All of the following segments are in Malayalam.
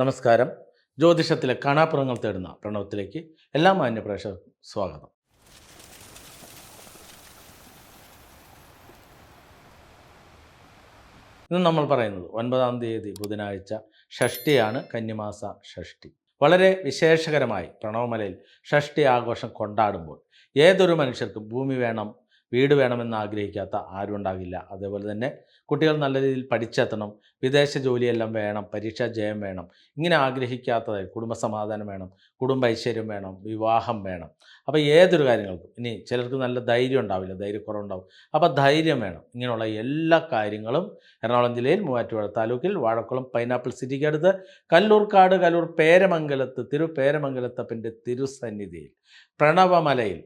നമസ്കാരം. ജ്യോതിഷത്തിലെ കാണാപ്പുറങ്ങൾ തേടുന്ന പ്രണവത്തിലേക്ക് എല്ലാ മാന്യ പ്രേക്ഷകർക്കും സ്വാഗതം. ഇന്ന് നമ്മൾ പറയുന്നത് ഒൻപതാം തീയതി ബുധനാഴ്ച ഷഷ്ടിയാണ് കന്നിമാസ ഷഷ്ടി. വളരെ വിശേഷകരമായി പ്രണവമലയിൽ ഷഷ്ടി ആഘോഷം കൊണ്ടാടുമ്പോൾ ഏതൊരു മനുഷ്യർക്കും ഭൂമി വേണം വീട് വേണമെന്ന് ആഗ്രഹിക്കാത്ത ആരും ഉണ്ടാകില്ല. അതേപോലെ തന്നെ കുട്ടികൾ നല്ല രീതിയിൽ പഠിച്ചെത്തണം. വിദേശ ജോലിയെല്ലാം വേണം. പരീക്ഷാ ജയം വേണം. ഇങ്ങനെ ആഗ്രഹിക്കാത്തതായി കുടുംബസമാധാനം വേണം. കുടുംബ ഐശ്വര്യം വേണം. വിവാഹം വേണം. അപ്പോൾ ഏതൊരു കാര്യങ്ങൾക്കും ഇനി ചിലർക്ക് നല്ല ധൈര്യം ഉണ്ടാവില്ല. ധൈര്യക്കുറവുണ്ടാവും. അപ്പോൾ ധൈര്യം വേണം. ഇങ്ങനെയുള്ള എല്ലാ കാര്യങ്ങളും എറണാകുളം ജില്ലയിൽ മൂവാറ്റുപുഴ താലൂക്കിൽ വാഴക്കുളം പൈനാപ്പിൾ സിറ്റിക്ക് അടുത്ത് കല്ലൂർക്കാട് കല്ലൂർ പേരമംഗലത്ത് തിരു പേരമംഗലത്തപ്പന്റെ തിരുസന്നിധിയിൽ പ്രണവമലയിൽ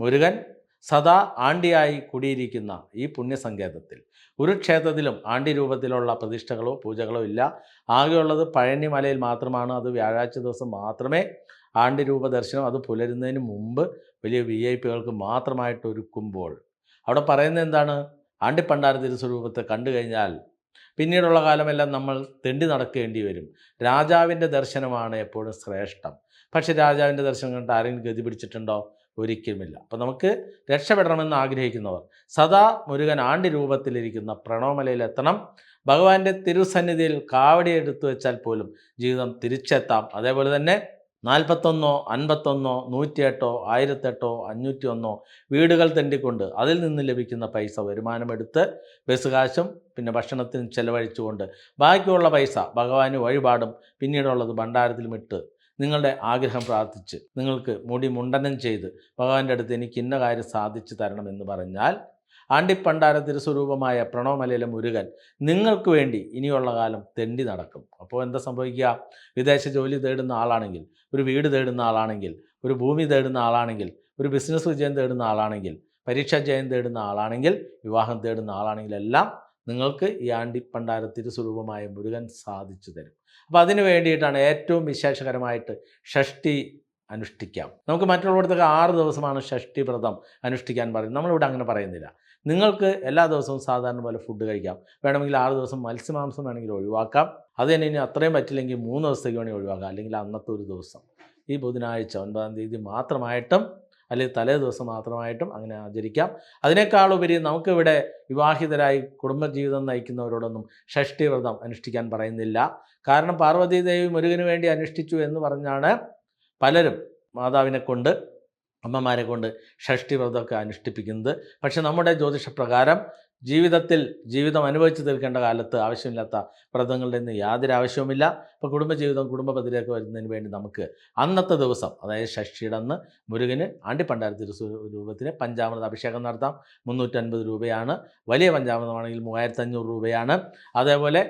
മുരുകൻ സദാ ആണ്ടിയായി കുടിയിരിക്കുന്ന ഈ പുണ്യസങ്കേതത്തിൽ. ഒരു ക്ഷേത്രത്തിലും ആണ്ടി രൂപത്തിലുള്ള പ്രതിഷ്ഠകളോ പൂജകളോ ഇല്ല. ആകെയുള്ളത് പഴനി മലയിൽ മാത്രമാണ്. അത് വ്യാഴാഴ്ച ദിവസം മാത്രമേ ആണ്ടി രൂപ ദർശനം അത് പുലരുന്നതിന് മുമ്പ് വലിയ വി ഐ പികൾക്ക് മാത്രമായിട്ട് ഒരുക്കുമ്പോൾ അവിടെ പറയുന്നത് എന്താണ്? ആണ്ടിപ്പണ്ടാര തിരുസ്വരൂപത്തെ കണ്ടു കഴിഞ്ഞാൽ പിന്നീടുള്ള കാലമെല്ലാം നമ്മൾ തെണ്ടി നടക്കേണ്ടി വരും. രാജാവിന്റെ ദർശനമാണ് എപ്പോഴും ശ്രേഷ്ഠം. പക്ഷേ രാജാവിന്റെ ദർശനം കണ്ട് ആരെങ്കിലും ഗതി പിടിച്ചിട്ടുണ്ടോ? ഒരിക്കലുമില്ല. അപ്പം നമുക്ക് രക്ഷപ്പെടണമെന്ന് ആഗ്രഹിക്കുന്നവർ സദാ മുരുകൻ ആണ്ടി രൂപത്തിലിരിക്കുന്ന പ്രണോമലയിലെത്തണം. ഭഗവാന്റെ തിരുസന്നിധിയിൽ കാവടി എടുത്തു വെച്ചാൽ പോലും ജീവിതം തിരിച്ചെത്താം. അതേപോലെ തന്നെ നാൽപ്പത്തൊന്നോ അൻപത്തൊന്നോ നൂറ്റിയെട്ടോ ആയിരത്തെട്ടോ അഞ്ഞൂറ്റി ഒന്നോ വീടുകൾ തെണ്ടിക്കൊണ്ട് അതിൽ നിന്ന് ലഭിക്കുന്ന പൈസ വരുമാനമെടുത്ത് ബസ് കാശും പിന്നെ ഭക്ഷണത്തിനും ചെലവഴിച്ചുകൊണ്ട് ബാക്കിയുള്ള പൈസ ഭഗവാന് വഴിപാടും പിന്നീടുള്ളത് ഭണ്ഡാരത്തിലും ഇട്ട് നിങ്ങളുടെ ആഗ്രഹം പ്രാർത്ഥിച്ച് നിങ്ങൾക്ക് മുടി മുണ്ടനം ചെയ്ത് ഭഗവാന്റെ അടുത്ത് എനിക്ക് ഇന്ന കാര്യം സാധിച്ചു തരണം എന്ന് പറഞ്ഞാൽ ആണ്ടിപ്പണ്ടാര തിരുസ്വരൂപമായ പ്രണവമലയിലെ മുരുകൻ നിങ്ങൾക്ക് വേണ്ടി ഇനിയുള്ള കാലം തെണ്ടി നടക്കും. അപ്പോൾ എന്താ സംഭവിക്കുക? വിദേശ ജോലി തേടുന്ന ആളാണെങ്കിൽ ഒരു വീട് തേടുന്ന ആളാണെങ്കിൽ ഒരു ഭൂമി തേടുന്ന ആളാണെങ്കിൽ ഒരു ബിസിനസ് വിജയം തേടുന്ന ആളാണെങ്കിൽ പരീക്ഷാ ജയം തേടുന്ന ആളാണെങ്കിൽ വിവാഹം തേടുന്ന ആളാണെങ്കിൽ എല്ലാം നിങ്ങൾക്ക് ഈ ആണ്ടിപ്പണ്ടാര തിരുസ്വരൂപമായ മുരുകൻ സാധിച്ചു തരും. അപ്പോൾ അതിന് വേണ്ടിയിട്ടാണ് ഏറ്റവും വിശേഷകരമായിട്ട് ഷഷ്ടി അനുഷ്ഠിക്കാം. നമുക്ക് മറ്റുള്ളിടത്തൊക്കെ ആറ് ദിവസമാണ് ഷഷ്ടി വ്രതം അനുഷ്ഠിക്കാൻ പറയുന്നത്. നമ്മളിവിടെ അങ്ങനെ പറയുന്നില്ല. നിങ്ങൾക്ക് എല്ലാ ദിവസവും സാധാരണ പോലെ ഫുഡ് കഴിക്കാം. വേണമെങ്കിൽ ആറ് ദിവസം മത്സ്യമാംസം വേണമെങ്കിൽ ഒഴിവാക്കാം. അത് തന്നെ ഇനി അത്രയും പറ്റില്ലെങ്കിൽ മൂന്ന് ദിവസത്തേക്ക് വേണമെങ്കിൽ ഒഴിവാക്കാം. അല്ലെങ്കിൽ അന്നത്തെ ഒരു ദിവസം. ഈ ബുധനാഴ്ച ഒൻപതാം തീയതി മാത്രമായിട്ടും അല്ലെങ്കിൽ തലേ ദിവസം മാത്രമായിട്ടും അങ്ങനെ ആചരിക്കാം. അതിനേക്കാളുപരി നമുക്കിവിടെ വിവാഹിതരായി കുടുംബജീവിതം നയിക്കുന്നവരോടൊന്നും ഷഷ്ടി വ്രതം അനുഷ്ഠിക്കാൻ പറയുന്നില്ല. കാരണം പാർവതീദേവി മുരുകന് വേണ്ടി അനുഷ്ഠിച്ചു എന്ന് പറഞ്ഞാണ് പലരും മാതാവിനെ കൊണ്ട് അമ്മമാരെ കൊണ്ട് ഷഷ്ടി വ്രതമൊക്കെ അനുഷ്ഠിപ്പിക്കുന്നത്. പക്ഷെ നമ്മുടെ ജ്യോതിഷപ്രകാരം ജീവിതത്തിൽ ജീവിതം അനുഭവിച്ചു തീർക്കേണ്ട കാലത്ത് ആവശ്യമില്ലാത്ത വ്രതങ്ങളുടെ നിന്ന് യാതൊരു ആവശ്യവുമില്ല. ഇപ്പോൾ കുടുംബജീവിതം കുടുംബപതിലേക്ക് വരുന്നതിന് വേണ്ടി നമുക്ക് അന്നത്തെ ദിവസം അതായത് ഷഷ്ടിയുടെ അന്ന് മുരുകന് ആണ്ടിപ്പണ്ടാര തിരുസ്വരൂപത്തിന് പഞ്ചാമൃത അഭിഷേകം നടത്താം. മുന്നൂറ്റൻപത് രൂപയാണ്. വലിയ പഞ്ചാമൃതമാണെങ്കിൽ മൂവായിരത്തി അഞ്ഞൂറ് രൂപയാണ്. അതേപോലെ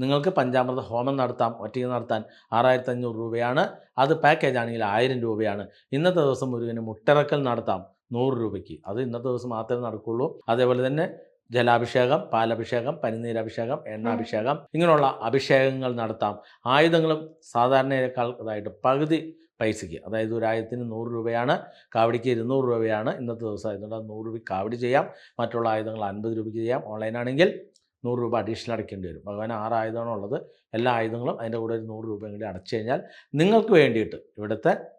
നിങ്ങൾക്ക് പഞ്ചാമൃത ഹോമം നടത്താം. ഒറ്റയ്ക്ക് നടത്താൻ ആറായിരത്തി അഞ്ഞൂറ് രൂപയാണ്. അത് പാക്കേജ് ആണെങ്കിൽ ആയിരം രൂപയാണ്. ഇന്നത്തെ ദിവസം മുരുകന് മുട്ടിറക്കൽ നടത്താം. നൂറ് രൂപയ്ക്ക്. അത് ഇന്നത്തെ ദിവസം മാത്രമേ നടക്കുള്ളൂ. അതേപോലെ തന്നെ ജലാഭിഷേകം പാലഭിഷേകം പനിനീരഭിഷേകം എണ്ണാഭിഷേകം ഇങ്ങനെയുള്ള അഭിഷേകങ്ങൾ നടത്താം. ആയുധങ്ങളും സാധാരണയേക്കാൾ അതായിട്ട് പകുതി പൈസയ്ക്ക് അതായത് ഒരു ആയുധത്തിന് നൂറ് രൂപയാണ് കാവടിക്ക് ഇരുന്നൂറ് രൂപയാണ് ഇന്നത്തെ ദിവസം ആയതുകൊണ്ട് നൂറ് രൂപയ്ക്ക് കാവടി ചെയ്യാം. മറ്റുള്ള ആയുധങ്ങൾ അൻപത് രൂപയ്ക്ക് ചെയ്യാം. ഓൺലൈനാണെങ്കിൽ നൂറ് രൂപ അഡീഷണൽ അടയ്ക്കേണ്ടി വരും. ഭഗവാൻ ആറ് ആയുധമാണുള്ളത്. എല്ലാ ആയുധങ്ങളും അതിന്റെ കൂടെ ഒരു നൂറ് രൂപയും കൂടി അടച്ചു കഴിഞ്ഞാൽ നിങ്ങൾക്ക് വേണ്ടിയിട്ട് ഇവിടുത്തെ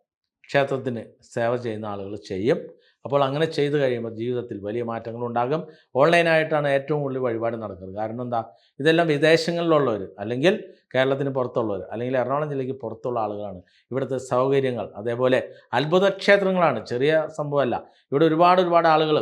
ക്ഷേത്രത്തിന് സേവ ചെയ്യുന്ന ആളുകൾ ചെയ്യും. അപ്പോൾ അങ്ങനെ ചെയ്തു കഴിയുമ്പോൾ ജീവിതത്തിൽ വലിയ മാറ്റങ്ങൾ ഉണ്ടാകും. ഓൺലൈനായിട്ടാണ് ഏറ്റവും കൂടുതൽ വഴിപാട് നടക്കുന്നത്. കാരണം എന്താ? ഇതെല്ലാം വിദേശങ്ങളിലുള്ളവർ അല്ലെങ്കിൽ കേരളത്തിന് പുറത്തുള്ളവർ അല്ലെങ്കിൽ എറണാകുളം ജില്ലയ്ക്ക് പുറത്തുള്ള ആളുകളാണ്. ഇവിടുത്തെ സൗകര്യങ്ങൾ അതേപോലെ അത്ഭുത ക്ഷേത്രങ്ങളാണ്. ചെറിയ സംഭവമല്ല. ഇവിടെ ഒരുപാട് ഒരുപാട് ആളുകൾ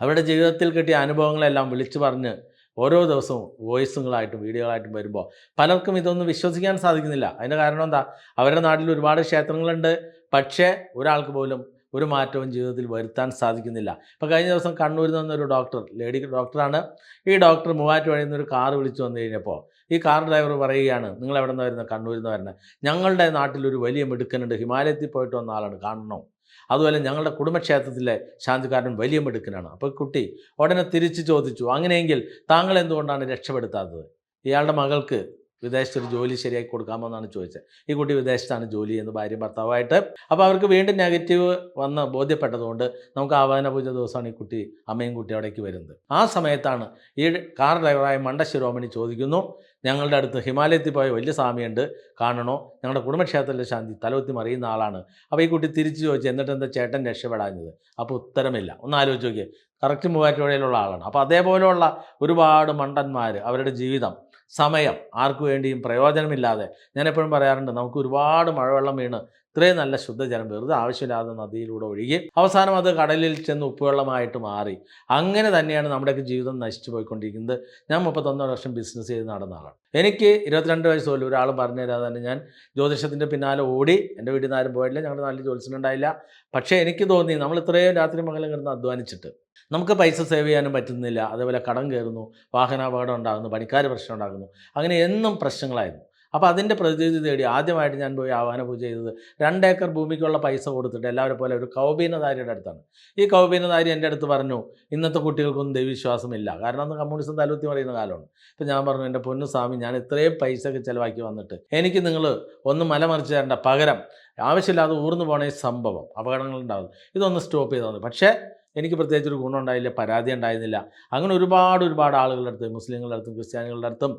അവരുടെ ജീവിതത്തിൽ കിട്ടിയ അനുഭവങ്ങളെല്ലാം വിളിച്ചു പറഞ്ഞ് ഓരോ ദിവസവും വോയിസുകളായിട്ടും വീഡിയോകളായിട്ടും വരുമ്പോൾ പലർക്കും ഇതൊന്നും വിശ്വസിക്കാൻ സാധിക്കുന്നില്ല. അതിന്റെ കാരണം എന്താ? അവരുടെ നാട്ടിൽ ഒരുപാട് ക്ഷേത്രങ്ങളുണ്ട്. പക്ഷേ ഒരാൾക്ക് പോലും ഒരു മാറ്റവും ജീവിതത്തിൽ വരുത്താൻ സാധിക്കുന്നില്ല. ഇപ്പോൾ കഴിഞ്ഞ ദിവസം കണ്ണൂരിൽ നിന്നൊരു ഡോക്ടർ ലേഡി ഡോക്ടറാണ്. ഈ ഡോക്ടർ മൂവാറ്റുപുഴയിൽ നിന്ന് ഒരു കാർ വിളിച്ചു വന്നു കഴിഞ്ഞപ്പോൾ ഈ കാർ ഡ്രൈവർ പറയുകയാണ് നിങ്ങൾ എവിടെ നിന്ന് വരുന്നത്? കണ്ണൂരിൽ നിന്ന് വരുന്നത് ഞങ്ങളുടെ നാട്ടിൽ ഒരു വലിയ മിടുക്കനുണ്ട്. ഹിമാലയത്തിൽ പോയിട്ട് വന്ന ആളാണ്. കാണണം? അതുപോലെ ഞങ്ങളുടെ കുടുംബക്ഷേത്രത്തിലെ ശാന്തിക്കാരൻ വലിയ മിടുക്കനാണ്. അപ്പോൾ കുട്ടി ഉടനെ തിരിച്ചു ചോദിച്ചു അങ്ങനെയെങ്കിൽ താങ്കൾ എന്തുകൊണ്ടാണ് രക്ഷപ്പെടുത്താത്തത്? ഇയാളുടെ മകൾക്ക് വിദേശത്തൊരു ജോലി ശരിയാക്കി കൊടുക്കാമോ എന്നാണ് ചോദിച്ചത്. ഈ കുട്ടി വിദേശത്താണ് ജോലി എന്ന് ഭാര്യയും ഭർത്താവായിട്ട്. അപ്പോൾ അവർക്ക് വീണ്ടും നെഗറ്റീവ് വന്ന് ബോധ്യപ്പെട്ടതുകൊണ്ട് നമുക്ക് ആവാന പൂജ ദിവസമാണ് ഈ കുട്ടി അമ്മയും കുട്ടി അവിടേക്ക് വരുന്നത്. ആ സമയത്താണ് ഈ കാർ ഡ്രൈവറായ മണ്ടശിരോമണി ചോദിക്കുന്നു ഞങ്ങളുടെ അടുത്ത് ഹിമാലയത്തിൽ പോയ വലിയ സ്വാമിയുണ്ട് കാണണോ? ഞങ്ങളുടെ കുടുംബക്ഷേത്രത്തിലെ ശാന്തി തലവത്തി മറിയുന്ന ആളാണ്. അപ്പോൾ ഈ കുട്ടി തിരിച്ചു ചോദിച്ചു എന്നിട്ട് എന്താ ചേട്ടൻ രക്ഷപ്പെടാഞ്ഞത്? അപ്പോൾ ഉത്തരമില്ല. ഒന്ന് ആലോചിച്ച് നോക്കിയേ കറക്റ്റ് മൂവാറ്റുപുഴയിലുള്ള ആളാണ്. അപ്പോൾ അതേപോലെയുള്ള ഒരുപാട് മണ്ടന്മാർ അവരുടെ ജീവിതം സമയം. ആർക്കു വേണ്ടിയും പ്രയോജനമില്ലാതെ. ഞാൻ എപ്പോഴും പറയാറുണ്ട് നമുക്ക് ഒരുപാട് മഴവെള്ളം വീണ് ഇത്രയും നല്ല ശുദ്ധജലം വെറുതെ ആവശ്യമില്ലാതെ നദിയിലൂടെ ഒഴുകി അവസാനം അത് കടലിൽ ചെന്ന് ഉപ്പുവെള്ളമായിട്ട് മാറി. അങ്ങനെ തന്നെയാണ് നമ്മുടെയൊക്കെ ജീവിതം നശിച്ചു പോയിക്കൊണ്ടിരിക്കുന്നത്. ഞാൻ മുപ്പത്തൊന്നര വർഷം ബിസിനസ് ചെയ്ത് നടന്ന ആളാണ്. എനിക്ക് ഇരുപത്തിരണ്ട് വയസ്സ് പോലും ഒരാൾ പറഞ്ഞു തരാതെ തന്നെ ഞാൻ ജ്യോതിഷത്തിന്റെ പിന്നാലെ ഓടി എന്റെ വീട്ടിൽ നിന്ന് ആരും പോയില്ല ഞങ്ങളുടെ നാട്ടിൽ ജ്യോതിഷനുണ്ടായില്ല പക്ഷേ എനിക്ക് തോന്നി നമ്മൾ ഇത്രയും രാത്രി മകലും കിടന്ന് അധ്വാനിച്ചിട്ട് നമുക്ക് പൈസ സേവ് ചെയ്യാനും പറ്റുന്നില്ല. അതേപോലെ കടം കയറുന്നു വാഹനാപകടം ഉണ്ടാകുന്നു പണിക്കാർ പ്രശ്നം ഉണ്ടാകുന്നു. അങ്ങനെ എന്നും പ്രശ്നങ്ങളായിരുന്നു. അപ്പോൾ അതിന്റെ പ്രതിനിധി തേടി ആദ്യമായിട്ട് ഞാൻ പോയി ആഹ്വാന പൂജ ചെയ്തത് രണ്ട് ഏക്കർ ഭൂമിക്കുള്ള പൈസ കൊടുത്തിട്ട് എല്ലാവരും പോലെ ഒരു കൗബീനധാരിയുടെ അടുത്താണ്. ഈ കൗബീനധാരി എന്റെ അടുത്ത് പറഞ്ഞു ഇന്നത്തെ കുട്ടികൾക്കൊന്നും ദൈവവിശ്വാസമില്ല. കാരണം അന്ന് കമ്മ്യൂണിസം താലൂത്തി പറയുന്ന കാലമാണ്. ഇപ്പം ഞാൻ പറഞ്ഞു എന്റെ പൊന്നു സ്വാമി ഞാൻ ഇത്രയും പൈസയൊക്കെ ചിലവാക്കി വന്നിട്ട് എനിക്ക് നിങ്ങൾ ഒന്ന് മലമറിച്ച് തരേണ്ട. പകരം ആവശ്യമില്ലാതെ ഊർന്നു പോണ സംഭവം അപകടങ്ങളുണ്ടാകും ഇതൊന്ന് സ്റ്റോപ്പ് ചെയ്താൽ മതി. പക്ഷേ എനിക്ക് പ്രത്യേകിച്ച് ഒരു ഗുണമുണ്ടായില്ല പരാതി ഉണ്ടായിരുന്നില്ല. അങ്ങനെ ഒരുപാട് ഒരുപാട് ആളുകളുടെ അടുത്ത് മുസ്ലിങ്ങളുടെ അടുത്തും ക്രിസ്ത്യാനികളുടെ അടുത്തും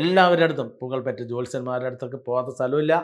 എല്ലാവരുടെ അടുത്തും പുകൾപ്പെട്ട ജ്യോത്സ്യന്മാരുടെ അടുത്തൊക്കെ പോകാത്ത സ്ഥലമില്ല.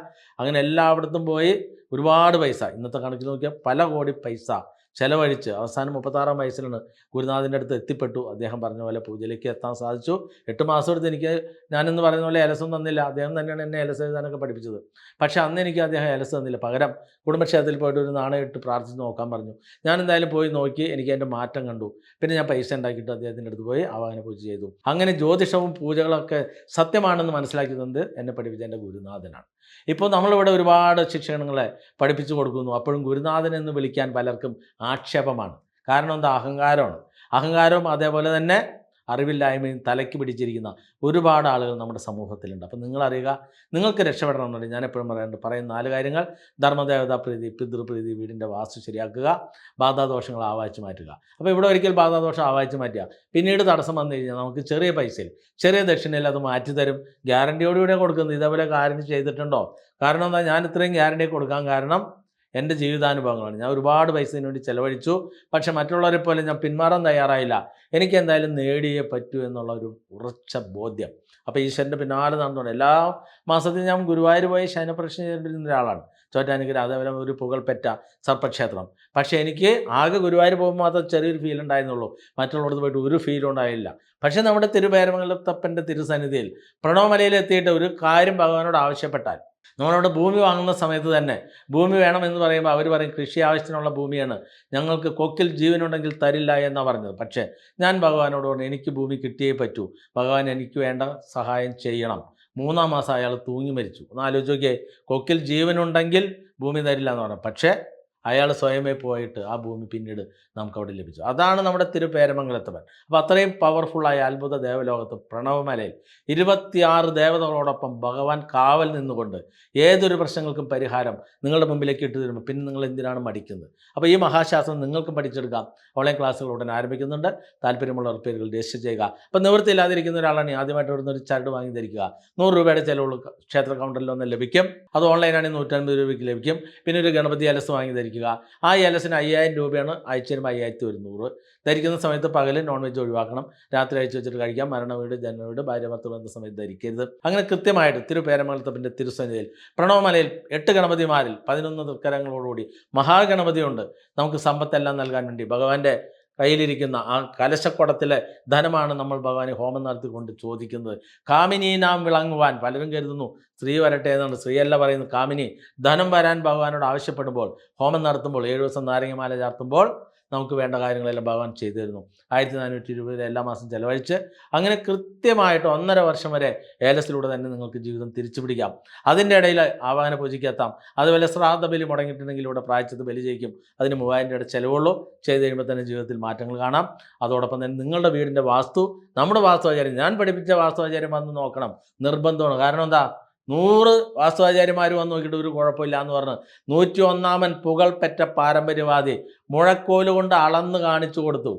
അങ്ങനെ എല്ലായിടത്തും പോയി ഒരുപാട് പൈസ. ഇന്നത്തെ കണക്കിൽ നോക്കിയാൽ പല കോടി പൈസ ചെലവഴിച്ച്. അവസാനം മുപ്പത്താറാം വയസ്സിലാണ് ഗുരുനാഥിന്റെ അടുത്ത് എത്തിപ്പെട്ടു. അദ്ദേഹം പറഞ്ഞ പോലെ പൂജയിലേക്ക് എത്താൻ സാധിച്ചു. എട്ട് മാസം എടുത്ത് എനിക്ക് ഞാനെന്ന് പറയുന്ന പോലെ എലസം തന്നില്ല. അദ്ദേഹം തന്നെയാണ് എന്നെ എലസ് എഴുതാനൊക്കെ പഠിപ്പിച്ചത്. പക്ഷേ അന്ന് എനിക്ക് അദ്ദേഹം എലസ് തന്നില്ല. പകരം കുടുംബക്ഷേത്രത്തിൽ പോയിട്ട് ഒരു നാണയം ഇട്ട് പ്രാർത്ഥിച്ച് നോക്കാൻ പറഞ്ഞു. ഞാൻ എന്തായാലും പോയി നോക്കി എനിക്ക് അതിന്റെ മാറ്റം കണ്ടു. പിന്നെ ഞാൻ പൈസ ഉണ്ടാക്കിയിട്ട് അദ്ദേഹത്തിന്റെ അടുത്ത് പോയി ആവാഹന പൂജ ചെയ്തു. അങ്ങനെ ജ്യോതിഷവും പൂജകളൊക്കെ സത്യമാണെന്ന് മനസ്സിലാക്കി തന്നത് എന്നെ പഠിപ്പിച്ച എന്റെ ഗുരുനാഥനാണ്. ഇപ്പോൾ നമ്മളിവിടെ ഒരുപാട് ശിക്ഷണങ്ങളെ പഠിപ്പിച്ചു കൊടുക്കുന്നു. അപ്പോഴും ഗുരുനാഥൻ എന്ന് വിളിക്കാൻ പലർക്കും ആക്ഷേപമാണ്. കാരണം എന്താ? അഹങ്കാരമാണ്. അഹങ്കാരവും അതേപോലെ തന്നെ അറിവില്ലായ്മയും തലയ്ക്ക് പിടിച്ചിരിക്കുന്ന ഒരുപാട് ആളുകൾ നമ്മുടെ സമൂഹത്തിലുണ്ട്. അപ്പം നിങ്ങളറിയുക നിങ്ങൾക്ക് രക്ഷപ്പെടണമെന്നുണ്ടെങ്കിൽ ഞാൻ എപ്പോഴും പറയാറുണ്ട് പറയുന്ന നാല് കാര്യങ്ങൾ. ധർമ്മദേവതാ പ്രീതി പിതൃപ്രീതി വീടിന്റെ വാസ്തു ശരിയാക്കുക. ബാധാദോഷങ്ങൾ ആവാഹിച്ച് മാറ്റുക. അപ്പോൾ ഇവിടെ ഒരിക്കൽ ബാധാദോഷം ആവാഹിച്ച് മാറ്റുക. പിന്നീട് തടസ്സം വന്നു കഴിഞ്ഞാൽ നമുക്ക് ചെറിയ പൈസയിൽ ചെറിയ ദക്ഷിണയിൽ അത് മാറ്റി തരും. ഗ്യാരണ്ടിയോടുകൂടെ കൊടുക്കുന്നത് ഇതേപോലെ കാര്യം ചെയ്തിട്ടുണ്ടോ? കാരണം എന്താ? ഞാൻ ഇത്രയും ഗ്യാരണ്ടി കൊടുക്കാൻ കാരണം എന്റെ ജീവിതാനുഭവങ്ങളാണ്. ഞാൻ ഒരുപാട് പൈസ വേണ്ടി ചെലവഴിച്ചു. പക്ഷെ മറ്റുള്ളവരെ പോലെ ഞാൻ പിന്മാറാൻ തയ്യാറായില്ല. എനിക്ക് എന്തായാലും നേടിയേ പറ്റൂ എന്നുള്ള ഒരു ഉറച്ച ബോധ്യം. അപ്പോൾ ഈശ്വരന്റെ പിന്നാലെ നടന്നുകൊണ്ട് എല്ലാ മാസത്തിലും ഞാൻ ഗുരുവായൂർ പോയി ശയനപ്രശ്നം ചെയ്തിരുന്ന ഒരാളാണ്. ചോറ്റാനിക്കര അതേപോലെ ഒരു പുകൾപ്പെട്ട സർപ്പക്ഷേത്രം. പക്ഷേ എനിക്ക് ആകെ ഗുരുവായൂർ പോകുമ്പോൾ മാത്രം ചെറിയൊരു ഫീൽ ഉണ്ടായിരുന്നുള്ളൂ. മറ്റുള്ളവർക്ക് പോയിട്ട് ഒരു ഫീലും ഉണ്ടായില്ല. പക്ഷേ നമ്മുടെ തിരുപേരമംഗലത്തപ്പന്റെ തിരുസന്നിധിയിൽ പ്രണവമലയിൽ എത്തിയിട്ട് ഒരു കാര്യം ഭഗവാനോട് ആവശ്യപ്പെട്ടാൽ നമ്മളവിടെ ഭൂമി വാങ്ങുന്ന സമയത്ത് തന്നെ ഭൂമി വേണമെന്ന് പറയുമ്പോൾ അവർ പറയും കൃഷി ആവശ്യത്തിനുള്ള ഭൂമിയാണ്. ഞങ്ങൾക്ക് കൊക്കിൽ ജീവനുണ്ടെങ്കിൽ തരില്ല എന്നാണ് പറഞ്ഞത്. പക്ഷേ ഞാൻ ഭഗവാനോട് പറഞ്ഞു എനിക്ക് ഭൂമി കിട്ടിയേ പറ്റൂ. ഭഗവാൻ എനിക്ക് വേണ്ട സഹായം ചെയ്യണം. മൂന്നാം മാസം അയാൾ തൂങ്ങി മരിച്ചു. ഒന്ന് ആലോചിച്ച് നോക്കിയേ കൊക്കിൽ ജീവനുണ്ടെങ്കിൽ ഭൂമി തരില്ല എന്ന് പറഞ്ഞു. പക്ഷേ അയാൾ സ്വയമേ പോയിട്ട് ആ ഭൂമി പിന്നീട് നമുക്ക് അവിടെ ലഭിച്ചു. അതാണ് നമ്മുടെ തിരുപേരമംഗലത്തവൻ അപ്പോൾ അത്രയും പവർഫുള്ളായ അത്ഭുത ദേവലോകത്ത് പ്രണവമലയിൽ ഇരുപത്തിയാറ് ദേവതകളോടൊപ്പം ഭഗവാൻ കാവൽ നിന്നുകൊണ്ട് ഏതൊരു പ്രശ്നങ്ങൾക്കും പരിഹാരം നിങ്ങളുടെ മുമ്പിലേക്ക് ഇട്ട് തരുമ്പോൾ പിന്നെ നിങ്ങൾ എന്തിനാണ് മടിക്കുന്നത്? അപ്പോൾ ഈ മഹാശാസ്ത്രം നിങ്ങൾക്കും പഠിച്ചെടുക്കാം. ഓൺലൈൻ ക്ലാസ്സുകൾ ഉടൻ ആരംഭിക്കുന്നുണ്ട്. താല്പര്യമുള്ളവർ പേരുകൾ രജിസ്റ്റർ ചെയ്യുക. അപ്പോൾ നിവൃത്തിയില്ലാതിരിക്കുന്ന ഒരാളാണ് ആദ്യമായിട്ട് ഇവിടുന്ന് ഒരു ചരട് വാങ്ങി ധരിക്കുക. നൂറ് രൂപയുടെ ചിലവുള്ള ക്ഷേത്ര കൗണ്ടറിൽ ഒന്ന് ലഭിക്കും. അത് ഓൺലൈനാണെങ്കിൽ നൂറ്റൻപത് രൂപയ്ക്ക് ലഭിക്കും. പിന്നെ ഒരു ഗണപതി അലസ് വാങ്ങി ധരിക്കുക. ആ ഏലസിന് അയ്യായിരം രൂപയാണ് അയച്ചു വരുമ്പോൾ അയ്യായിരത്തി ഒരുന്നൂറ്. ധരിക്കുന്ന സമയത്ത് പകൽ നോൺ വെജ് ഒഴിവാക്കണം. രാത്രി അയച്ചു വെച്ചിട്ട് കഴിക്കാം. മരണ വീട് ജന്മ വീട് ഭാര്യ ഭർത്തൃ ബന്ധ സമയത്ത് ധരിക്കരുത്. അങ്ങനെ കൃത്യമായിട്ട് തിരുപേരമംഗലത്തപ്പിന്റെ തിരുസന്നിധിയിൽ പ്രണവമലയിൽ എട്ട് ഗണപതിമാരിൽ പതിനൊന്ന് തൃക്കരങ്ങളോടുകൂടി മഹാഗണപതിയുണ്ട്. നമുക്ക് സമ്പത്തെല്ലാം നൽകാൻ വേണ്ടി ഭഗവാന്റെ കയ്യിലിരിക്കുന്ന ആ കലശക്കുടത്തിലെ ധനമാണ് നമ്മൾ ഭഗവാനെ ഹോമം നടത്തിക്കൊണ്ട് ചോദിക്കുന്നത്. കാമിനി നാം വിളങ്ങുവാൻ പലരും കരുതുന്നു. സ്ത്രീ വരട്ടെ എന്നാണ്. സ്ത്രീയല്ല പറയുന്നത്. കാമിനി ധനം വരാൻ ഭഗവാനോട് ആവശ്യപ്പെടുമ്പോൾ ഹോമം നടത്തുമ്പോൾ ഏഴു ദിവസം നാരങ്ങമാല ചാർത്തുമ്പോൾ നമുക്ക് വേണ്ട കാര്യങ്ങളെല്ലാം ഭഗവാൻ ചെയ്തു തരുന്നു. ആയിരത്തി നാനൂറ്റി ഇരുപത് എല്ലാ മാസം ചെലവഴിച്ച് അങ്ങനെ കൃത്യമായിട്ട് ഒന്നര വർഷം വരെ ഏലസിലൂടെ തന്നെ നിങ്ങൾക്ക് ജീവിതം തിരിച്ചു പിടിക്കാം അതിന്റെ ഇടയിൽ ആവാഹന പൂജയ്ക്ക് എത്താം. അതുപോലെ ശ്രാദ്ധ ബലി മുടങ്ങിയിട്ടുണ്ടെങ്കിൽ ഇവിടെ പ്രായച്ചത് ബലി ചെയ്യിക്കും അതിന് മൂവായിരം രൂപയുടെ ചിലവുള്ളൂ. ചെയ്ത് കഴിയുമ്പോൾ തന്നെ ജീവിതത്തിൽ മാറ്റങ്ങൾ കാണാം. അതോടൊപ്പം തന്നെ നിങ്ങളുടെ വീടിന്റെ വാസ്തു നമ്മുടെ വാസ്തുവാചാര്യം ഞാൻ പഠിപ്പിച്ച വാസ്തുവാചാര്യം വന്ന് നോക്കണം. നിർബന്ധമാണ്. കാരണം എന്താ? നൂറ് വാസ്തുവാചാര്യന്മാർ വന്ന് നോക്കിയിട്ട് ഒരു കുഴപ്പമില്ല എന്ന് പറഞ്ഞ്. നൂറ്റി ഒന്നാമൻ പുകൾപ്പെട്ട പാരമ്പര്യവാദി മുഴക്കോൽ കൊണ്ട് അളന്ന് കാണിച്ചു കൊടുത്തു.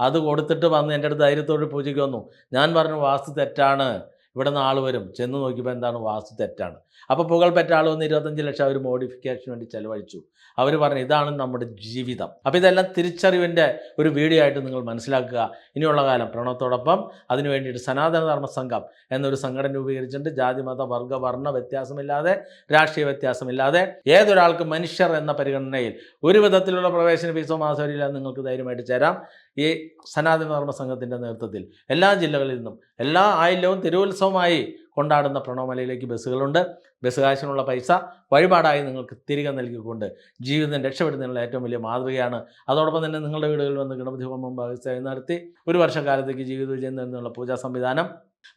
അത് കൊടുത്തിട്ട് വന്ന് എന്റെ അടുത്ത് ധൈര്യത്തോട് പൂജയ്ക്ക് വന്നു. ഞാൻ പറഞ്ഞു വാസ്തു തെറ്റാണ്. ഇവിടെ നിന്ന് ആൾ വരും. ചെന്ന് നോക്കിയപ്പോൾ എന്താണ്? വാസ്തു തെറ്റാണ്. അപ്പോൾ പുകൾപ്പെട്ട ആൾ വന്ന് ഇരുപത്തഞ്ച് ലക്ഷം അവർ മോഡിഫിക്കേഷന് വേണ്ടി ചെലവഴിച്ചു. അവർ പറഞ്ഞു ഇതാണ് നമ്മുടെ ജീവിതം. അപ്പോൾ ഇതെല്ലാം തിരിച്ചറിവിന്റെ ഒരു വീഡിയോ ആയിട്ട് നിങ്ങൾ മനസ്സിലാക്കുക. ഇനിയുള്ള കാലം പ്രണവത്തോടൊപ്പം അതിനു വേണ്ടിയിട്ട് സനാതന ധർമ്മ സംഘം എന്നൊരു സംഘടന രൂപീകരിച്ചിട്ടുണ്ട്. ജാതി മത വർഗ വർണ വ്യത്യാസമില്ലാതെ രാഷ്ട്രീയ വ്യത്യാസമില്ലാതെ ഏതൊരാൾക്കും മനുഷ്യർ എന്ന പരിഗണനയിൽ ഒരു വിധത്തിലുള്ള പ്രവേശന ഫീസോ മാസവരിയില്ലാതെ നിങ്ങൾക്ക് ധൈര്യമായിട്ട് ചേരാം. ഈ സനാതന ധർമ്മ സംഘത്തിന്റെ നേതൃത്വത്തിൽ എല്ലാ ജില്ലകളിൽ നിന്നും എല്ലാ ആയില്യവും തിരുവുത്സവമായി കൊണ്ടാടുന്ന പ്രണവമലയിലേക്ക് ബസ്സുകളുണ്ട്. ബസ് കാശിനുള്ള പൈസ വഴിപാടായി നിങ്ങൾക്ക് തിരികെ നൽകിക്കൊണ്ട് ജീവിതം രക്ഷപ്പെടുന്നതിനുള്ള ഏറ്റവും വലിയ മാതൃകയാണ്. അതോടൊപ്പം തന്നെ നിങ്ങളുടെ വീടുകളിൽ വന്ന് ഗണപതി ഹോമം ഭാഗസ്ഥ നടത്തി ഒരു വർഷക്കാലത്തേക്ക് ജീവിത വിജയം നേടുന്നതിനുള്ള പൂജാ സംവിധാനം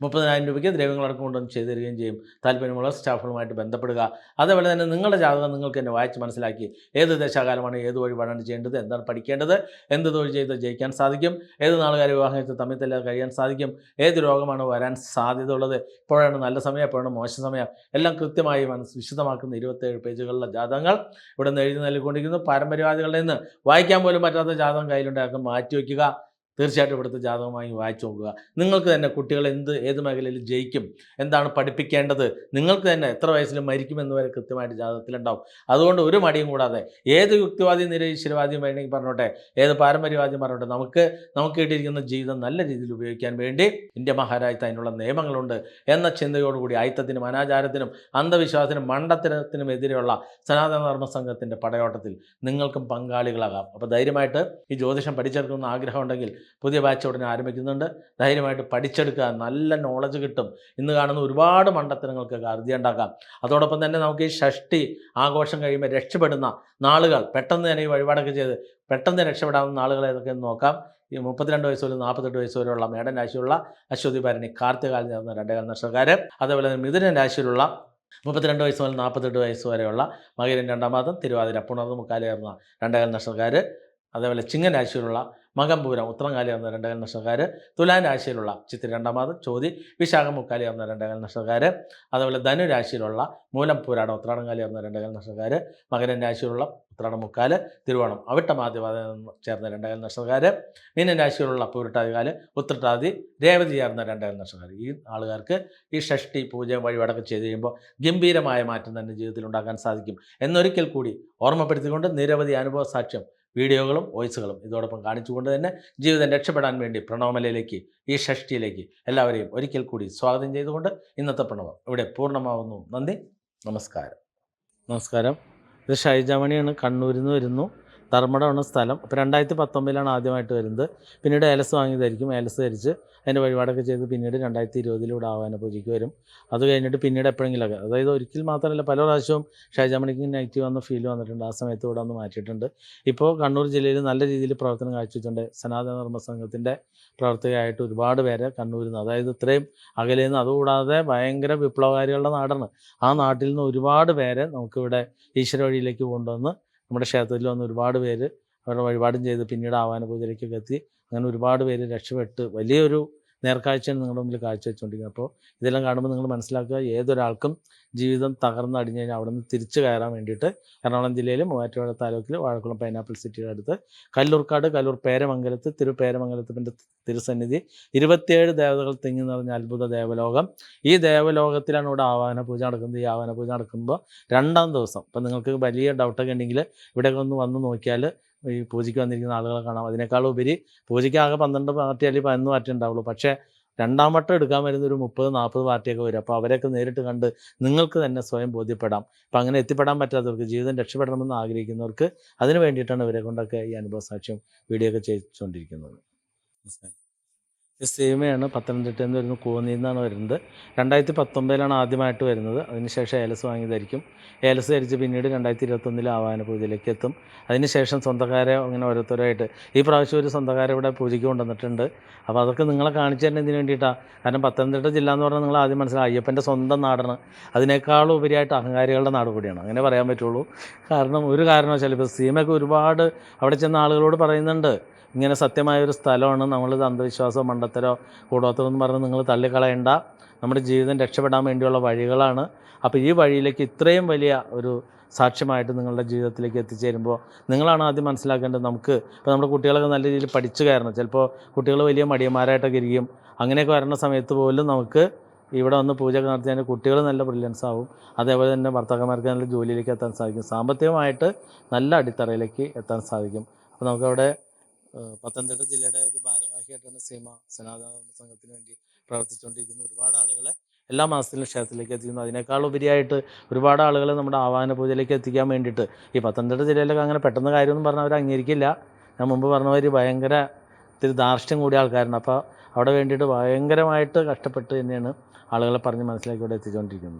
മുപ്പതിനായിരം രൂപയ്ക്ക് ദ്രവ്യങ്ങളടക്കം കൊണ്ടുവന്ന് ചെയ്തു തരികയും ചെയ്യും. താല്പര്യമുള്ള സ്റ്റാഫുകളുമായിട്ട് ബന്ധപ്പെടുക. അതേപോലെ തന്നെ നിങ്ങളുടെ ജാതകം നിങ്ങൾക്ക് എന്നെ വായിച്ച് മനസ്സിലാക്കി. ഏത് ദശാകാലമാണ് ഏത് വഴി വഴിപാടാണ് ചെയ്യേണ്ടത് എന്താണ് പഠിക്കേണ്ടത് എന്ത് തൊഴിൽ ചെയ്ത് ജയിക്കാൻ സാധിക്കും ഏത് നാളുകാർ വിവാഹം ചെയ്ത് തമ്മിൽ കഴിയാൻ സാധിക്കും ഏത് രോഗമാണ് വരാൻ സാധ്യത ഉള്ളത് എപ്പോഴാണ് നല്ല സമയം എപ്പോഴാണ് മോശം സമയം. എല്ലാം കൃത്യമായി മനസ്സ് വിശദമാക്കുന്ന ഇരുപത്തേഴ് പേജുകളിലെ ജാതകങ്ങൾ ഇവിടെ നിന്ന് എഴുതി നൽകിക്കൊണ്ടിരിക്കുന്നു. പാരമ്പര്യവാദികളിൽ നിന്ന് വായിക്കാൻ പോലും പറ്റാത്ത ജാതകം കയ്യിലുണ്ടാക്കി മാറ്റി വയ്ക്കുക. തീർച്ചയായിട്ടും ഇവിടുത്തെ ജാതകമായി വായിച്ചു നോക്കുക. നിങ്ങൾക്ക് തന്നെ കുട്ടികൾ എന്ത് ഏത് മേഖലയിൽ ജയിക്കും എന്താണ് പഠിപ്പിക്കേണ്ടത് നിങ്ങൾക്ക് തന്നെ എത്ര വയസ്സിൽ മരിക്കുമെന്ന് വരെ കൃത്യമായിട്ട് ജാതകത്തിലുണ്ടാവും. അതുകൊണ്ട് ഒരു മടിയും കൂടാതെ ഏത് യുക്തിവാദിയും നിരീശ്വരവാദിയും വേണമെങ്കിൽ പറഞ്ഞോട്ടെ ഏത് പാരമ്പര്യവാദിയും പറഞ്ഞോട്ടെ നമുക്ക് നമുക്ക് കിട്ടിയിരിക്കുന്ന ജീവിതം നല്ല രീതിയിൽ ഉപയോഗിക്കാൻ വേണ്ടി ഇന്ത്യ മഹാരാജ്യത്ത് അതിനുള്ള നിയമങ്ങളുണ്ട് എന്ന ചിന്തയോടുകൂടി ആയിത്തത്തിനും അനാചാരത്തിനും അന്ധവിശ്വാസത്തിനും മണ്ടത്തരത്തിനും എതിരെയുള്ള സനാതന ധർമ്മ സംഘത്തിന്റെ പടയോട്ടത്തിൽ നിങ്ങൾക്കും പങ്കാളികളാകാം. അപ്പോൾ ധൈര്യമായിട്ട് ഈ ജ്യോതിഷം പഠിച്ചെടുക്കുന്ന ആഗ്രഹം ഉണ്ടെങ്കിൽ പുതിയ ബാച്ച് ഉടനെ ആരംഭിക്കുന്നുണ്ട്. ധൈര്യമായിട്ട് പഠിച്ചെടുക്കുക. നല്ല നോളജ് കിട്ടും. ഇന്ന് കാണുന്ന ഒരുപാട് മണ്ടത്തരങ്ങൾക്ക് ഉണ്ടാക്കാം. അതോടൊപ്പം തന്നെ നമുക്ക് ഈ ഷഷ്ടി ആഘോഷം കഴിയുമ്പോൾ രക്ഷപ്പെടുന്ന നാളുകൾ പെട്ടെന്ന് തന്നെ ഈ വഴിപാടൊക്കെ ചെയ്ത് പെട്ടെന്ന് രക്ഷപ്പെടാവുന്ന നാളുകൾ ഏതൊക്കെയെന്ന് നോക്കാം. ഈ മുപ്പത്തിരണ്ട് വയസ്സ് മുതൽ നാൽപ്പത്തെട്ട് വയസ്സ് വരെയുള്ള മേടൻ രാശിയുള്ള അശ്വതി ഭരണി കാർത്തികാലം ചേർന്ന രണ്ടേകാൽ നക്ഷത്രക്കാർ അതേപോലെ തന്നെ മിഥുനൻ രാശിയിലുള്ള മുപ്പത്തിരണ്ട് വയസ്സ് മുതൽ നാൽപ്പത്തെട്ട് വയസ്സ് വരെയുള്ള മകരൻ രണ്ടാം മാസം തിരുവാതിര പുണർന്ന് മുക്കാലേർന്ന രണ്ടേകാൽ നക്ഷത്രക്കാർ അതേപോലെ ചിങ്ങൻ രാശിയിലുള്ള മകംപൂരം ഉത്രങ്കാലി എന്ന രണ്ടകൽ നക്ഷത്രക്കാർ തുലാൻ രാശിയിലുള്ള ചിത്തിരി രണ്ടാമത് ചോതി വിശാഖം മുക്കാലി എന്ന രണ്ടകൽ നക്ഷത്രക്കാർ അതേപോലെ ധനു രാശിയിലുള്ള മൂലം പൂരാട ഉത്രാടംകാലി എന്ന രണ്ടകൽ നക്ഷത്രക്കാർ മകരൻ രാശിയിലുള്ള ഉത്രാടം മുക്കാൽ തിരുവോണം അവിട്ടമാതിപാത ചേർന്ന രണ്ടകൽ നക്ഷത്രക്കാർ മീനൻ രാശിയിലുള്ള പൂരിട്ടാതികാൽ ഉത്രട്ടാതി രേവതി ചേർന്ന രണ്ടകൽ നക്ഷത്രക്കാർ ഈ ആളുകാർക്ക് ഈ ഷഷ്ടി പൂജ വഴിപാടൊക്കെ ചെയ്ത് കഴിയുമ്പോൾ ഗംഭീരമായ മാറ്റം തന്നെ ജീവിതത്തിൽ ഉണ്ടാക്കാൻ സാധിക്കും. എന്നൊരിക്കൽ കൂടി ഓർമ്മപ്പെടുത്തിക്കൊണ്ട് നിരവധി അനുഭവ സാക്ഷ്യം വീഡിയോകളും വോയിസുകളും ഇതോടൊപ്പം കാണിച്ചുകൊണ്ട് തന്നെ ജീവിതം രക്ഷപ്പെടാൻ വേണ്ടി പ്രണവമലയിലേക്ക് ഈ ഷഷ്ടിയിലേക്ക് എല്ലാവരെയും ഒരിക്കൽ കൂടി സ്വാഗതം ചെയ്തുകൊണ്ട് ഇന്നത്തെ പ്രണവം ഇവിടെ പൂർണമാവുന്നു. നന്ദി നമസ്കാരം. നമസ്കാരം. ഇത് ഷൈജാമണിയാണ്. കണ്ണൂരിൽ നിന്ന് വരുന്നു. ധർമ്മടമാണ് സ്ഥലം. അപ്പോൾ രണ്ടായിരത്തി പത്തൊമ്പതിലാണ് ആദ്യമായിട്ട് വരുന്നത്. പിന്നീട് ഏലസ് വാങ്ങിയതായിരിക്കും. ഏലസ് ധരിച്ച് അതിന്റെ വഴിപാടൊക്കെ ചെയ്ത് പിന്നീട് രണ്ടായിരത്തി ഇരുപതിലൂടെ ആവാന പൂജയ്ക്ക് വരും. അത് കഴിഞ്ഞിട്ട് പിന്നീട് എപ്പോഴെങ്കിലൊക്കെ അതായത് ഒരിക്കൽ മാത്രമല്ല പല പ്രാവശ്യവും ഷൈജാമണിക്ക് നെഗറ്റീവ് വന്ന ഫീൽ വന്നിട്ടുണ്ട്. ആ സമയത്ത് ഇവിടെ ഒന്ന് മാറ്റിയിട്ടുണ്ട്. ഇപ്പോൾ കണ്ണൂർ ജില്ലയിൽ നല്ല രീതിയിൽ പ്രവർത്തനം കാഴ്ചവെച്ചിട്ടുണ്ട്. സനാതന ധർമ്മ സംഘത്തിന്റെ പ്രവർത്തകയായിട്ട് ഒരുപാട് പേരെ കണ്ണൂരിൽ നിന്ന്. അതായത് ഇത്രയും അകലെ നിന്ന് അതുകൂടാതെ ഭയങ്കര വിപ്ലവകാരികളുടെ നാടാണ്. ആ നാട്ടിൽ നിന്ന് ഒരുപാട് പേരെ നമുക്കിവിടെ ഈശ്വര വഴിയിലേക്ക് കൊണ്ടുവന്ന് നമ്മുടെ ക്ഷേത്രത്തിൽ വന്ന് ഒരുപാട് പേര് അവരുടെ വഴിപാടും ചെയ്ത് പിന്നീട് ആവാന പൂജയിലേക്കൊക്കെ എത്തി. അങ്ങനെ ഒരുപാട് പേര് രക്ഷപ്പെട്ട് വലിയൊരു നേർക്കാഴ്ചയാണ് നിങ്ങളുടെ മുമ്പിൽ കാഴ്ചവെച്ചുകൊണ്ടിരിക്കുന്നത്. അപ്പോൾ ഇതെല്ലാം കാണുമ്പോൾ നിങ്ങൾ മനസ്സിലാക്കുക ഏതൊരാൾക്കും ജീവിതം തകർന്ന് തകർന്നടിഞ്ഞ് കഴിഞ്ഞാൽ അവിടെ നിന്ന് തിരിച്ചു കയറാൻ വേണ്ടിയിട്ട് എറണാകുളം ജില്ലയിൽ മൂവാറ്റുപുഴ താലൂക്കിൽ വാഴക്കുളം പൈനാപ്പിൾ സിറ്റിയുടെ അടുത്ത് കല്ലൂർക്കാട് കല്ലൂർ പേരമംഗലത്ത് തിരു പേരമംഗലത്തിന്റെ തിരുസന്നിധി ഇരുപത്തിയേഴ് ദേവതകൾ തിങ്ങി നിറഞ്ഞ അത്ഭുത ദേവലോകം. ഈ ദേവലോകത്തിലാണ് ഇവിടെ ആവാഹന പൂജ നടക്കുന്നത്. ഈ ആവാഹന പൂജ നടക്കുമ്പോൾ രണ്ടാം ദിവസം ഇപ്പം നിങ്ങൾക്ക് വലിയ ഡൗട്ടൊക്കെ ഉണ്ടെങ്കിൽ ഇവിടെയൊക്കെ ഒന്ന് വന്ന് നോക്കിയാൽ ഈ പൂജയ്ക്ക് വന്നിരിക്കുന്ന ആളുകളെ കാണാം. അതിനേക്കാൾ ഉപരി പൂജയ്ക്ക് ആകെ പന്ത്രണ്ട് പാർട്ടി അല്ലെങ്കിൽ പതിനൊന്ന് പാർട്ടി ഉണ്ടാവുള്ളൂ. പക്ഷേ രണ്ടാം വട്ടം എടുക്കാൻ വരുന്ന ഒരു മുപ്പത് നാൽപ്പത് പാർട്ടിയൊക്കെ വരും. അപ്പോൾ അവരെയൊക്കെ നേരിട്ട് കണ്ട് നിങ്ങൾക്ക് തന്നെ സ്വയം ബോധ്യപ്പെടാം. അപ്പം അങ്ങനെ എത്തിപ്പെടാൻ പറ്റാത്തവർക്ക് ജീവിതം രക്ഷപ്പെടണമെന്ന് ആഗ്രഹിക്കുന്നവർക്ക് അതിന് വേണ്ടിയിട്ടാണ് ഇവരെ കൊണ്ടൊക്കെ ഈ അനുഭവ സാക്ഷ്യം വീഡിയോ ഒക്കെ ചെയ്തുകൊണ്ടിരിക്കുന്നത്. സീമയാണ് പത്തനംതിട്ടയിൽ നിന്ന് വരുന്നത് കോന്നിയിൽ നിന്നാണ് വരുന്നത്. രണ്ടായിരത്തി പത്തൊമ്പതിലാണ് ആദ്യമായിട്ട് വരുന്നത്. അതിനുശേഷം ഏലസ് വാങ്ങിയതായിരിക്കും. ഏലസ് ധരിച്ച് പിന്നീട് രണ്ടായിരത്തി ഇരുപത്തൊന്നിൽ ആവാന പൂജയിലേക്ക് എത്തും. അതിനുശേഷം സ്വന്തക്കാരെ അങ്ങനെ ഓരോരുത്തരായിട്ട് ഈ പ്രാവശ്യം ഒരു സ്വന്തക്കാരെ ഇവിടെ പൂജയ്ക്ക് കൊണ്ടുവന്നിട്ടുണ്ട്. അപ്പോൾ അതൊക്കെ നിങ്ങളെ കാണിച്ചു തന്നെ ഇതിന് വേണ്ടിയിട്ടാണ് കാരണം പത്തനംതിട്ട ജില്ല എന്ന് പറഞ്ഞാൽ നിങ്ങൾ ആദ്യം മനസ്സിലായി അയ്യപ്പന്റെ സ്വന്തം നാടാണ്. അതിനേക്കാളും ഉപരിയായിട്ട് അഹങ്കാരികളുടെ നാട് കൂടിയാണ്. അങ്ങനെ പറയാൻ പറ്റുള്ളൂ. കാരണം ഒരു കാരണവശാലും ഇപ്പോൾ സീമയൊക്കെ ഒരുപാട് അവിടെ ചെന്ന ആളുകളോട് പറയുന്നുണ്ട്. ഇങ്ങനെ സത്യമായ ഒരു സ്ഥലമാണ്. നമ്മളിത് അന്ധവിശ്വാസമോ മണ്ടത്തരോ കൂടോത്തരോ എന്ന് പറഞ്ഞ് നിങ്ങൾ തള്ളിക്കളയണ്ട. നമ്മുടെ ജീവിതം രക്ഷപ്പെടാൻ വേണ്ടിയുള്ള വഴികളാണ്. അപ്പോൾ ഈ വഴിയിലേക്ക് ഇത്രയും വലിയ ഒരു സാക്ഷ്യമായിട്ട് നിങ്ങളുടെ ജീവിതത്തിലേക്ക് എത്തിച്ചേരുമ്പോൾ നിങ്ങളാണ് ആദ്യം മനസ്സിലാക്കേണ്ടത് നമുക്ക്. ഇപ്പോൾ നമ്മുടെ കുട്ടികളൊക്കെ നല്ല രീതിയിൽ പഠിച്ചു കയറണം. ചിലപ്പോൾ കുട്ടികൾ വലിയ മടിയന്മാരായിട്ടൊക്കെ ഇരിക്കും. അങ്ങനെയൊക്കെ വരുന്ന സമയത്ത് പോലും നമുക്ക് ഇവിടെ വന്ന് പൂജയൊക്കെ നടത്തിയാൽ കുട്ടികൾ നല്ല ബ്രില്യൻസ് ആവും. അതേപോലെ തന്നെ ഭർത്താക്കന്മാർക്ക് നല്ല ജോലിയിലേക്ക് എത്താൻ സാധിക്കും. സാമ്പത്തികമായിട്ട് നല്ല അടിത്തറയിലേക്ക് എത്താൻ സാധിക്കും. അപ്പോൾ നമുക്കവിടെ പത്തനംതിട്ട ജില്ലയുടെ ഒരു ഭാരവാഹിയായിട്ടാണ് സീമ സനാതന സംഘത്തിന് വേണ്ടി പ്രവർത്തിച്ചുകൊണ്ടിരിക്കുന്ന ഒരുപാട് ആളുകളെ എല്ലാ മാസത്തിലും ക്ഷേത്രത്തിലേക്ക് എത്തിക്കുന്നു. അതിനേക്കാൾ ഉപരിയായിട്ട് ഒരുപാട് ആളുകളെ നമ്മുടെ ആവാഹന പൂജയിലേക്ക് എത്തിക്കാൻ വേണ്ടിയിട്ട് ഈ പത്തനംതിട്ട ജില്ലയിലൊക്കെ അങ്ങനെ പെട്ടെന്ന് കാര്യമൊന്നും പറഞ്ഞാൽ അവർ അംഗീകരിക്കില്ല. ഞാൻ മുമ്പ് പറഞ്ഞ മാതിരി ഭയങ്കര ഇത്തിരി ധാർഷ്ട്യം കൂടിയ ആൾക്കാരാണ്. അപ്പോൾ അവിടെ വേണ്ടിയിട്ട് ഭയങ്കരമായിട്ട് കഷ്ടപ്പെട്ട് തന്നെയാണ് ആളുകളെ പറഞ്ഞ് മനസ്സിലാക്കി ഇവിടെ എത്തിച്ചുകൊണ്ടിരിക്കുന്നത്.